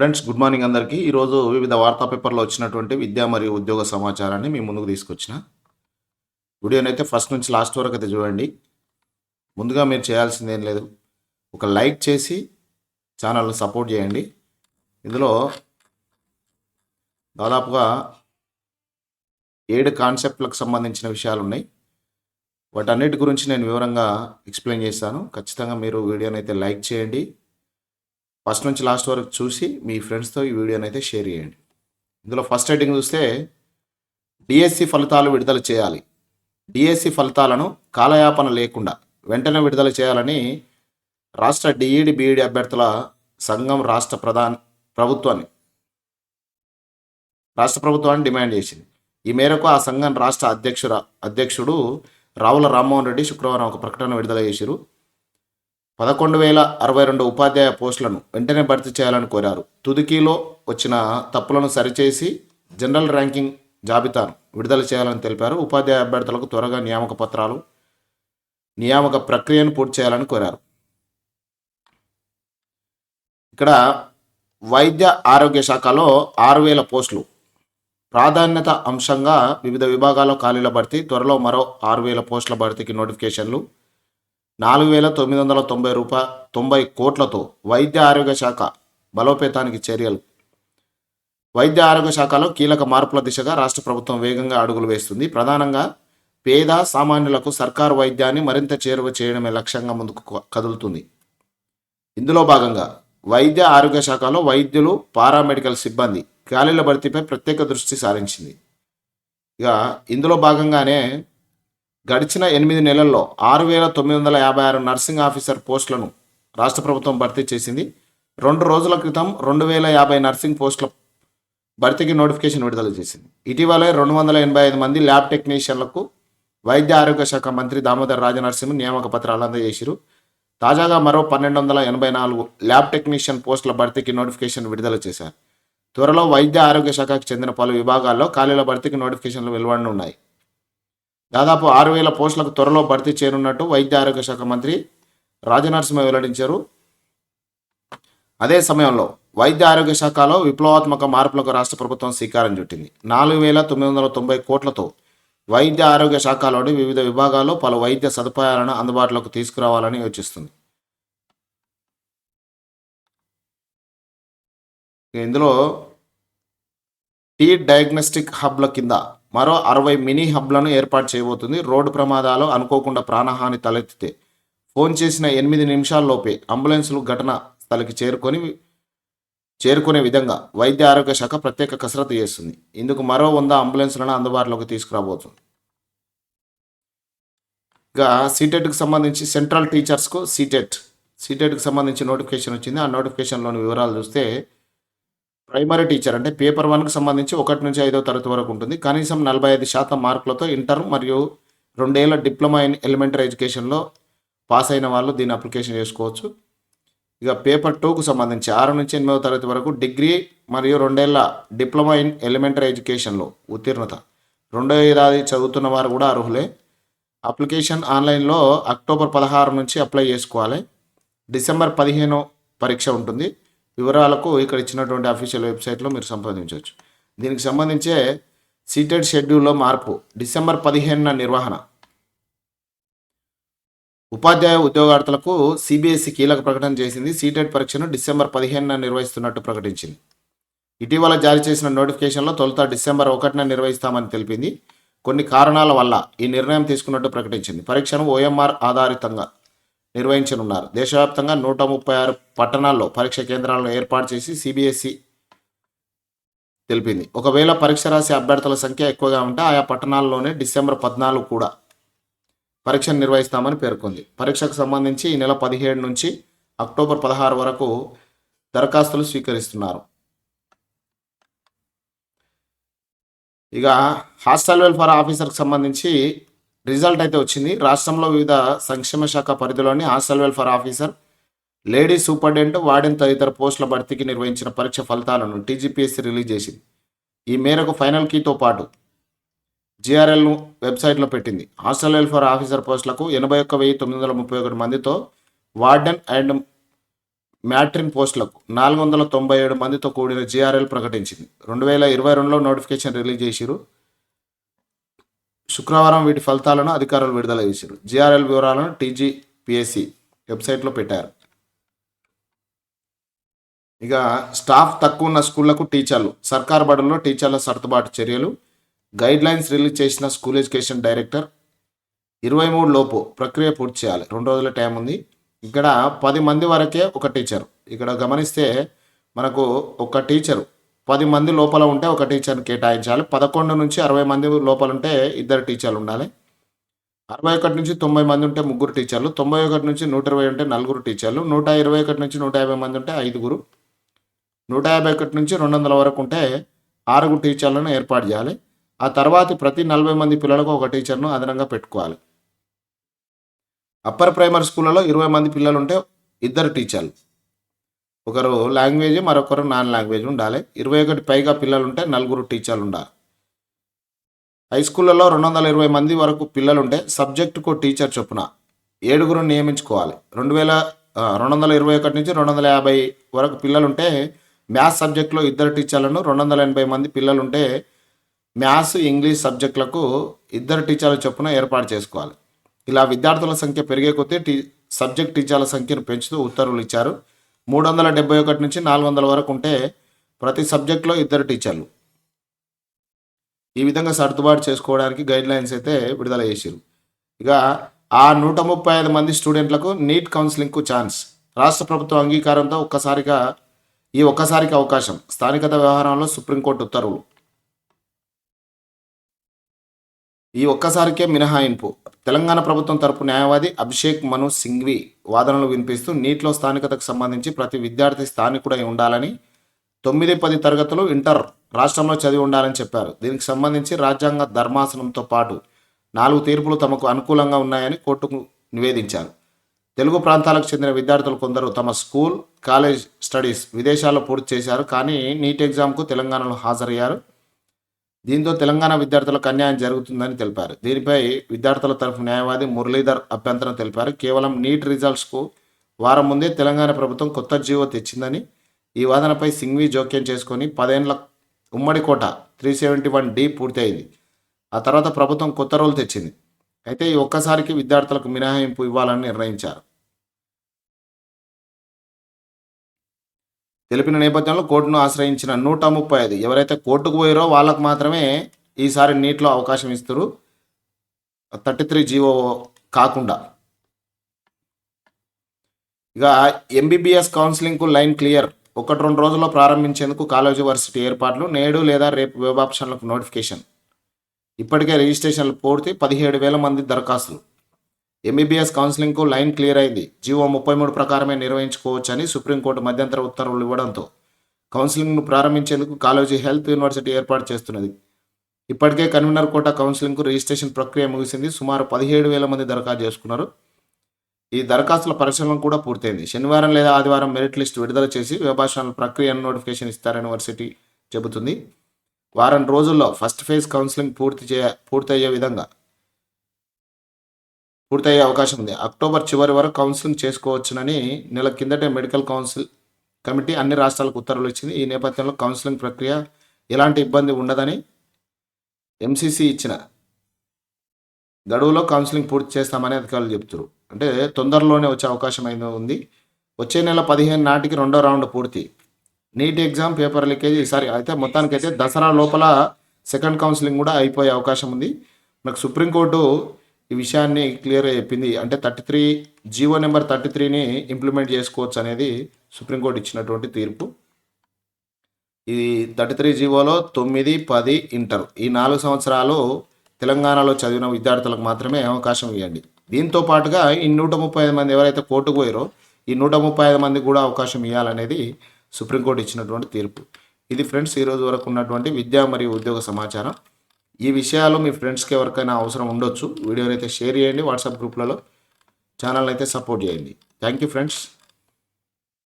Friends good morning అందరికీ. ఈరోజు వివిధ వార్తా పేపర్లో వచ్చినటువంటి విద్యా మరియు ఉద్యోగ సమాచారాన్ని మీ ముందుకు తీసుకొచ్చిన. వీడియోనైతే ఫస్ట్ నుంచి లాస్ట్ వరకు అయితే చూడండి. ముందుగా మీరు చేయాల్సింది ఏం లేదు. ఒక లైక్ చేసి ఛానల్ని సపోర్ట్ చేయండి. ఇందులో దాదాపుగా ఏడు కాన్సెప్ట్లకు సంబంధించిన విషయాలు ఉన్నాయి. వాటన్నిటి గురించి నేను వివరంగా ఎక్స్ప్లెయిన్ చేస్తాను. ఖచ్చితంగా మీరు వీడియోని అయితే లైక్ చేయండి. ఫస్ట్ నుంచి లాస్ట్ వరకు చూసి మీ ఫ్రెండ్స్తో ఈ వీడియోని అయితే షేర్ చేయండి. ఇందులో ఫస్ట్ హెడ్డింగ్ చూస్తే డిఎస్సి ఫలితాలు విడుదల చేయాలి. డిఎస్సి ఫలితాలను కాలయాపన లేకుండా వెంటనే విడుదల చేయాలని రాష్ట్ర డిఈడి బీఈడి అభ్యర్థుల సంఘం రాష్ట్ర ప్రధాన ప్రభుత్వాన్ని రాష్ట్ర ప్రభుత్వాన్ని డిమాండ్ చేసింది. ఈ మేరకు ఆ సంఘం రాష్ట్ర అధ్యక్షుర అధ్యక్షుడు రావుల రామ్మోహన్ రెడ్డి శుక్రవారం ఒక ప్రకటన విడుదల చేశారు పదకొండు వేల అరవై రెండు ఉపాధ్యాయ పోస్టులను వెంటనే భర్తీ చేయాలని కోరారు. తుదికీలో వచ్చిన తప్పులను సరిచేసి జనరల్ ర్యాంకింగ్ జాబితాను విడుదల చేయాలని తెలిపారు. ఉపాధ్యాయ అభ్యర్థులకు త్వరగా నియామక పత్రాలు నియామక ప్రక్రియను పూర్తి చేయాలని కోరారు. ఇక్కడ వైద్య ఆరోగ్య శాఖలో ఆరు వేల పోస్టులు. ప్రాధాన్యత అంశంగా వివిధ విభాగాల్లో ఖాళీల భర్తీ త్వరలో మరో ఆరు వేల పోస్టుల భర్తీకి నోటిఫికేషన్లు నాలుగు వేల తొమ్మిది వందల తొంభై రూపా తొంభై కోట్లతో వైద్య ఆరోగ్య శాఖ బలోపేతానికి చర్యలు. వైద్య ఆరోగ్య శాఖలో కీలక మార్పుల దిశగా రాష్ట్ర ప్రభుత్వం వేగంగా అడుగులు వేస్తుంది. ప్రధానంగా పేద సామాన్యులకు సర్కారు వైద్యాన్ని మరింత చేరువ చేయడమే లక్ష్యంగా ముందుకు కదులుతుంది. ఇందులో భాగంగా వైద్య ఆరోగ్య శాఖలో వైద్యులు పారామెడికల్ సిబ్బంది ఖాళీల భర్తీపై ప్రత్యేక దృష్టి సారించింది. ఇక ఇందులో భాగంగానే గడిచిన ఎనిమిది నెలల్లో ఆరు వేల తొమ్మిది వందల యాభై ఆరు నర్సింగ్ ఆఫీసర్ పోస్టులను రాష్ట్ర ప్రభుత్వం భర్తీ చేసింది. రెండు రోజుల క్రితం రెండు వేల యాభై నర్సింగ్ పోస్టుల భర్తీకి నోటిఫికేషన్ విడుదల చేసింది. ఇటీవలే రెండు వందల ఎనభై ఐదు మంది ల్యాబ్ టెక్నీషియన్లకు వైద్య ఆరోగ్య శాఖ మంత్రి దామోదర్ రాజనరసింహ నియామక పత్రాలు అందజేశారు తాజాగా మరో పన్నెండు వందల ఎనభై నాలుగు ల్యాబ్ టెక్నీషియన్ పోస్టుల భర్తీకి నోటిఫికేషన్ విడుదల చేశారు. త్వరలో వైద్య ఆరోగ్య శాఖకు చెందిన పలు విభాగాల్లో ఖాళీల భర్తీకి నోటిఫికేషన్లు వెలువడనున్నాయి. దాదాపు ఆరు వేల పోస్టులకు త్వరలో భర్తీ చేయనున్నట్టు వైద్య ఆరోగ్య శాఖ మంత్రి రాజనరసింహ వెల్లడించారు. అదే సమయంలో వైద్య ఆరోగ్య శాఖలో విప్లవాత్మక మార్పులకు రాష్ట్ర ప్రభుత్వం శ్రీకారం చుట్టింది. నాలుగు వేల తొమ్మిది వందల తొంభై కోట్లతో వైద్య ఆరోగ్య శాఖలోని వివిధ విభాగాల్లో పలు వైద్య సదుపాయాలను అందుబాటులోకి తీసుకురావాలని యోచిస్తుంది. ఇందులో టీ డయాగ్నోస్టిక్ హబ్ల కింద మరో అరవై మినీ హబ్లను ఏర్పాటు చేయబోతుంది. రోడ్డు ప్రమాదాలు అనుకోకుండా ప్రాణహాని తలెత్తితే ఫోన్ చేసిన ఎనిమిది నిమిషాల్లోపే అంబులెన్సులు ఘటన స్థలికి చేరుకొని చేరుకునే విధంగా వైద్య ఆరోగ్య శాఖ ప్రత్యేక కసరత్తు చేస్తుంది. ఇందుకు మరో వంద అంబులెన్స్లను అందుబాటులోకి తీసుకురాబోతుంది. ఇక సీటెట్కి సంబంధించి సెంట్రల్ టీచర్స్కు సీటెట్ సీటెట్కి సంబంధించి నోటిఫికేషన్ వచ్చింది. ఆ నోటిఫికేషన్లోని వివరాలు చూస్తే ప్రైమరీ టీచర్ అంటే పేపర్ వన్కి సంబంధించి ఒకటి నుంచి ఐదో తరగతి వరకు ఉంటుంది. కనీసం నలభై ఐదు శాతం మార్కులతో ఇంటర్ మరియు రెండేళ్ళ డిప్లొమా ఇన్ ఎలిమెంటరీ ఎడ్యుకేషన్లో పాస్ అయిన వాళ్ళు దీన్ని అప్లికేషన్ చేసుకోవచ్చు. ఇక పేపర్ టూకు సంబంధించి ఆరు నుంచి ఎనిమిదవ తరగతి వరకు డిగ్రీ మరియు రెండేళ్ళ డిప్లొమా ఇన్ ఎలిమెంటరీ ఎడ్యుకేషన్లో ఉత్తీర్ణత. రెండో ఏడాది చదువుతున్న వారు కూడా అర్హులే. అప్లికేషన్ ఆన్లైన్లో అక్టోబర్ పదహారు నుంచి అప్లై చేసుకోవాలి. డిసెంబర్ పదిహేను పరీక్ష ఉంటుంది. వివరాలకు ఇక్కడ ఇచ్చినటువంటి అఫీషియల్ వెబ్సైట్లో మీరు సంప్రదించవచ్చు. దీనికి సంబంధించే సీటెడ్ షెడ్యూల్లో మార్పు డిసెంబర్ పదిహేనున నిర్వహణ. ఉపాధ్యాయ ఉద్యోగార్థులకు సిబిఎస్ఈ కీలక ప్రకటన చేసింది. సీటెడ్ పరీక్షను డిసెంబర్ పదిహేనున నిర్వహిస్తున్నట్టు ప్రకటించింది. ఇటీవల జారీ చేసిన నోటిఫికేషన్లో తొలుత డిసెంబర్ ఒకటిన నిర్వహిస్తామని తెలిపింది. కొన్ని కారణాల వల్ల ఈ నిర్ణయం తీసుకున్నట్టు ప్రకటించింది. పరీక్షను ఓఎంఆర్ ఆధారితంగా నిర్వహించనున్నారు. దేశవ్యాప్తంగా నూట ముప్పై ఆరు పట్టణాల్లో పరీక్ష కేంద్రాలను ఏర్పాటు చేసి సిబిఎస్ఈ తెలిపింది. ఒకవేళ పరీక్ష రాసే అభ్యర్థుల సంఖ్య ఎక్కువగా ఉంటే ఆయా పట్టణాల్లోనే డిసెంబర్ పద్నాలుగు కూడా పరీక్షను నిర్వహిస్తామని పేర్కొంది. పరీక్షకు సంబంధించి ఈ నెల పదిహేడు నుంచి అక్టోబర్ పదహారు వరకు దరఖాస్తులు స్వీకరిస్తున్నారు. ఇక హాస్టల్ వెల్ఫేర్ ఆఫీసర్కి సంబంధించి రిజల్ట్ అయితే వచ్చింది. రాష్ట్రంలో వివిధ సంక్షేమ శాఖ పరిధిలోని hostel welfare officer lady superintendent warden తదితర పోస్టుల భర్తీకి నిర్వహించిన పరీక్ష ఫలితాలను టీజీపీఎస్సీ రిలీజ్ చేసింది. ఈ మేరకు ఫైనల్ కీతో పాటు జిఆర్ఎల్ను వెబ్సైట్లో పెట్టింది. హాస్టల్ వెల్ఫేర్ ఆఫీసర్ పోస్టులకు ఎనభై ఒక్క వెయ్యి తొమ్మిది వందల ముప్పై ఒకటి మందితో వార్డెన్ అండ్ మ్యాట్రిన్ పోస్టులకు నాలుగు వందల తొంభై ఏడు మందితో కూడిన జీఆర్ఎల్ ప్రకటించింది. రెండు వేల ఇరవై రెండులో నోటిఫికేషన్ రిలీజ్ చేసిరు శుక్రవారం వీటి ఫలితాలను అధికారులు విడుదల చేశారు. జిఆర్ఎల్ వివరాలను టీజీపీఎస్సి వెబ్సైట్లో పెట్టారు. ఇక స్టాఫ్ తక్కువ ఉన్న స్కూళ్ళకు టీచర్లు సర్కార్ బడుల్లో టీచర్ల సర్దుబాటు చర్యలు గైడ్ లైన్స్ రిలీజ్ చేసిన స్కూల్ ఎడ్యుకేషన్ డైరెక్టర్. ఇరవై మూడు లోపు ప్రక్రియ పూర్తి చేయాలి. రెండు రోజుల టైం ఉంది. ఇక్కడ పది మంది వరకే ఒక టీచర్. ఇక్కడ గమనిస్తే మనకు ఒక టీచరు పది మంది లోపల ఉంటే ఒక టీచర్ని కేటాయించాలి. పదకొండు నుంచి అరవై మంది లోపల ఉంటే ఇద్దరు టీచర్లు ఉండాలి. అరవై ఒకటి నుంచి తొంభై మంది ఉంటే ముగ్గురు టీచర్లు తొంభై ఒకటి నుంచి నూట ఇరవై ఉంటే నలుగురు టీచర్లు నూట ఇరవై ఒకటి నుంచి నూట యాభై మంది ఉంటే ఐదుగురు నూట యాభై ఒకటి నుంచి రెండు వందల వరకు ఉంటే ఆరుగురు టీచర్లను ఏర్పాటు చేయాలి. ఆ తర్వాత ప్రతి నలభై మంది పిల్లలకు ఒక టీచర్ను అదనంగా పెట్టుకోవాలి. అప్పర్ ప్రైమరీ స్కూళ్ళలో ఇరవై మంది పిల్లలు ఉంటే ఇద్దరు టీచర్లు. ఒకరు లాంగ్వేజ్ మరొకరు నాన్ లాంగ్వేజ్ ఉండాలి. ఇరవై ఒకటి పైగా పిల్లలు ఉంటే నలుగురు టీచర్లు ఉండాలి. హై స్కూళ్ళలో రెండు వందల ఇరవై మంది వరకు పిల్లలుంటే సబ్జెక్టుకు టీచర్ చొప్పున ఏడుగురు నియమించుకోవాలి. రెండు వేల రెండు వందల ఇరవై ఒకటి నుంచి రెండు వందల యాభై వరకు పిల్లలు ఉంటే మ్యాథ్స్ సబ్జెక్టులో ఇద్దరు టీచర్లను రెండు వందల ఎనభై మంది పిల్లలు ఉంటే మ్యాథ్స్ ఇంగ్లీష్ సబ్జెక్టులకు ఇద్దరు టీచర్ల చొప్పున ఏర్పాటు చేసుకోవాలి. ఇలా విద్యార్థుల సంఖ్య పెరిగే కొద్దీ టీ సబ్జెక్ట్ టీచర్ల సంఖ్యను పెంచుతూ ఉత్తర్వులు ఇచ్చారు. మూడు వందల డెబ్బై ఒకటి నుంచి నాలుగు వందల వరకు ఉంటే ప్రతి సబ్జెక్ట్లో ఇద్దరు టీచర్లు. ఈ విధంగా సర్దుబాటు చేసుకోవడానికి గైడ్ లైన్స్ అయితే విడుదల చేశారు ఇక ఆ నూట ముప్పై ఐదు మంది స్టూడెంట్లకు నీట్ కౌన్సిలింగ్కు ఛాన్స్. రాష్ట్ర ప్రభుత్వ అంగీకారంతో ఒక్కసారిగా ఈ ఒక్కసారికి అవకాశం. స్థానికత వ్యవహారంలో సుప్రీంకోర్టు ఉత్తర్వులు. ఈ ఒక్కసారికే మినహాయింపు. తెలంగాణ ప్రభుత్వం తరపు న్యాయవాది అభిషేక్ మను సింఘ్వి వాదనలు వినిపిస్తూ నీట్లో స్థానికతకు సంబంధించి ప్రతి విద్యార్థి స్థానికుడై ఉండాలని తొమ్మిది పది తరగతులు ఇంటర్ రాష్ట్రంలో చదివి ఉండాలని చెప్పారు. దీనికి సంబంధించి రాజ్యాంగ ధర్మాసనంతో పాటు నాలుగు తీర్పులు తమకు అనుకూలంగా ఉన్నాయని కోర్టుకు నివేదించారు. తెలుగు ప్రాంతాలకు చెందిన విద్యార్థులు కొందరు తమ స్కూల్ కాలేజ్ స్టడీస్ విదేశాల్లో పూర్తి చేశారు. కానీ నీట్ ఎగ్జామ్కు తెలంగాణలో హాజరయ్యారు. దీంతో తెలంగాణ విద్యార్థులకు అన్యాయం జరుగుతుందని తెలిపారు. దీనిపై విద్యార్థుల తరఫు న్యాయవాది మురళీధర్ అభ్యంతరం తెలిపారు. కేవలం నీట్ రిజల్ట్స్కు వారం ముందే తెలంగాణ ప్రభుత్వం కొత్త జీవో తెచ్చిందని ఈ వాదనపై సింఘ్వి జోక్యం చేసుకొని పదేండ్ల ఉమ్మడి quota three seventy one D పూర్తయింది. ఆ తర్వాత ప్రభుత్వం కొత్త రూల్ తెచ్చింది. అయితే ఈ ఒక్కసారికి విద్యార్థులకు మినహాయింపు ఇవ్వాలని నిర్ణయించారు. తెలిపిన నేపథ్యంలో కోర్టును ఆశ్రయించిన నూట ముప్పై ఐదు ఎవరైతే కోర్టుకు పోయారో వాళ్ళకు మాత్రమే ఈసారి నీటిలో అవకాశం ఇస్తారు థర్టీ త్రీ జీవో కాకుండా. ఇక ఎంబీబీఎస్ కౌన్సిలింగ్కు లైన్ క్లియర్. ఒకటి రెండు రోజుల్లో ప్రారంభించేందుకు కాలేజీ వర్సిటీ ఏర్పాట్లు నేడు లేదా రేపు వెబ్ ఆప్షన్లకు నోటిఫికేషన్. ఇప్పటికే రిజిస్ట్రేషన్లు పూర్తి పదిహేడు వేల మంది దరఖాస్తులు. ఎంబీబీఎస్ కౌన్సిలింగ్కు లైన్ క్లియర్ అయింది. జీవో ముప్పై మూడు ప్రకారమే నిర్వహించుకోవచ్చని సుప్రీంకోర్టు మధ్యంతర ఉత్తర్వులు ఇవ్వడంతో కౌన్సిలింగ్ను ప్రారంభించేందుకు కాలేజీ హెల్త్ యూనివర్సిటీ ఏర్పాటు చేస్తున్నది. ఇప్పటికే కన్వీనర్ కోట కౌన్సిలింగ్కు రిజిస్ట్రేషన్ ప్రక్రియ ముగిసింది. సుమారు పదిహేడు వేల మంది దరఖాస్తు చేసుకున్నారు. ఈ దరఖాస్తుల పరిశీలన కూడా పూర్తయింది. శనివారం లేదా ఆదివారం మెరిట్ లిస్ట్ విడుదల చేసి విభాషణల ప్రక్రియను నోటిఫికేషన్ ఇస్తారు యూనివర్సిటీ చెబుతుంది. వారం రోజుల్లో ఫస్ట్ ఫేజ్ కౌన్సిలింగ్ పూర్తి చేయ పూర్తయ్యే విధంగా పూర్తయ్యే అవకాశం ఉంది. అక్టోబర్ చివరి వరకు కౌన్సిలింగ్ చేసుకోవచ్చునని నెల కిందటే మెడికల్ కౌన్సిల్ కమిటీ అన్ని రాష్ట్రాలకు ఉత్తర్వులు ఇచ్చింది. ఈ నేపథ్యంలో కౌన్సిలింగ్ ప్రక్రియ ఎలాంటి ఇబ్బంది ఉండదని ఎంసీసీ ఇచ్చిన గడువులో కౌన్సిలింగ్ పూర్తి చేస్తామని అధికారులు చెబుతారు అంటే తొందరలోనే వచ్చే అవకాశం అయితే ఉంది? వచ్చే నెల పదిహేను నాటికి రెండో రౌండ్ పూర్తి. నీట్ ఎగ్జామ్ పేపర్ లీకేజ్ ఈసారి అయితే మొత్తానికైతే దసరా లోపల సెకండ్ కౌన్సిలింగ్ కూడా అయిపోయే అవకాశం ఉంది. మనకు సుప్రీంకోర్టు ఈ విషయాన్ని క్లియర్గా చెప్పింది. అంటే thirty three GO number thirty త్రీని ఇంప్లిమెంట్ చేసుకోవచ్చు అనేది సుప్రీంకోర్టు ఇచ్చినటువంటి తీర్పు. ఈ థర్టీ త్రీ జీవోలో తొమ్మిది పది ఇంటర్ ఈ నాలుగు సంవత్సరాలు తెలంగాణలో చదివిన విద్యార్థులకు మాత్రమే అవకాశం ఇవ్వండి. దీంతో పాటుగా ఈ నూట ముప్పై ఐదు మంది ఎవరైతే కోర్టుకు పోయారో ఈ నూట ముప్పై ఐదు మందికి కూడా అవకాశం ఇవ్వాలనేది సుప్రీంకోర్టు ఇచ్చినటువంటి తీర్పు. ఇది ఫ్రెండ్స్ ఈరోజు వరకు ఉన్నటువంటి విద్యా మరియు ఉద్యోగ సమాచారం. ఈ విషయాలు మీ ఫ్రెండ్స్కి ఎవరికైనా అవసరం ఉండొచ్చు. వీడియోని అయితే షేర్ చేయండి. వాట్సాప్ గ్రూప్లలో ఛానల్ అయితే సపోర్ట్ చేయండి. Thank you friends.